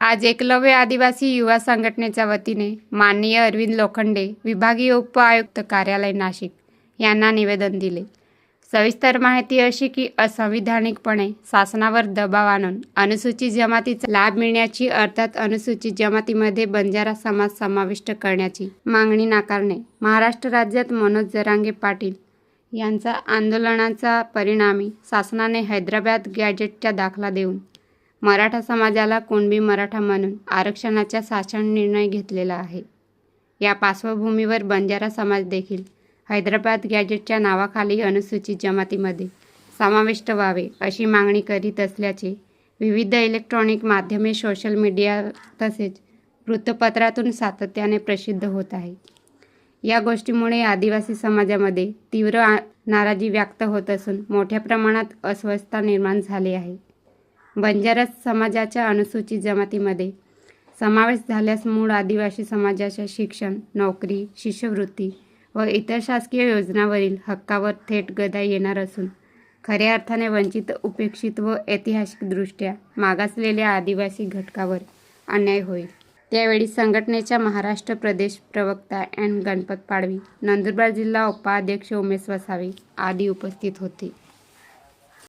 आज एकलव्य आदिवासी युवा संघटनेच्या वतीने माननीय अरविंद लोखंडे विभागीय उपआयुक्त कार्यालय नाशिक यांना निवेदन दिले. सविस्तर माहिती अशी की असंविधानिकपणे शासनावर दबाव आणून अनुसूचित जमातीचा लाभ मिळण्याची अर्थात अनुसूचित जमातीमध्ये बंजारा समाज समाविष्ट करण्याची मागणी नाकारणे महाराष्ट्र राज्यात मनोज जरांगे पाटील यांचा आंदोलनाचा परिणामी शासनाने हैदराबाद गॅजेटचा दाखला देऊन मराठा समाजाला कुणबी मराठा म्हणून आरक्षणाचा शासन निर्णय घेतलेला आहे. या पार्श्वभूमीवर बंजारा समाज देखील हैदराबाद गॅजेटच्या नावाखाली अनुसूचित जमातीमध्ये समाविष्ट व्हावे अशी मागणी करीत असल्याचे विविध इलेक्ट्रॉनिक माध्यमे सोशल मीडिया तसेच वृत्तपत्रातून सातत्याने प्रसिद्ध होत आहे. या गोष्टीमुळे आदिवासी समाजामध्ये तीव्र नाराजी व्यक्त होत असून मोठ्या प्रमाणात अस्वस्थता निर्माण झाली आहे. बंजारा समाजाच्या अनुसूचित जमातीमध्ये समावेश झाल्यास मूळ आदिवासी समाजाच्या शिक्षण नोकरी शिष्यवृत्ती व इतर शासकीय योजनांवरील हक्कावर थेट गदा येणार असून खऱ्या अर्थाने वंचित उपेक्षित व ऐतिहासिकदृष्ट्या मागासलेल्या आदिवासी घटकावर अन्याय होईल. त्यावेळी संघटनेच्या महाराष्ट्र प्रदेश प्रवक्ता एन. गणपत पाडवी नंदुरबार जिल्हा उपाध्यक्ष उमेश वसावे आदी उपस्थित होते.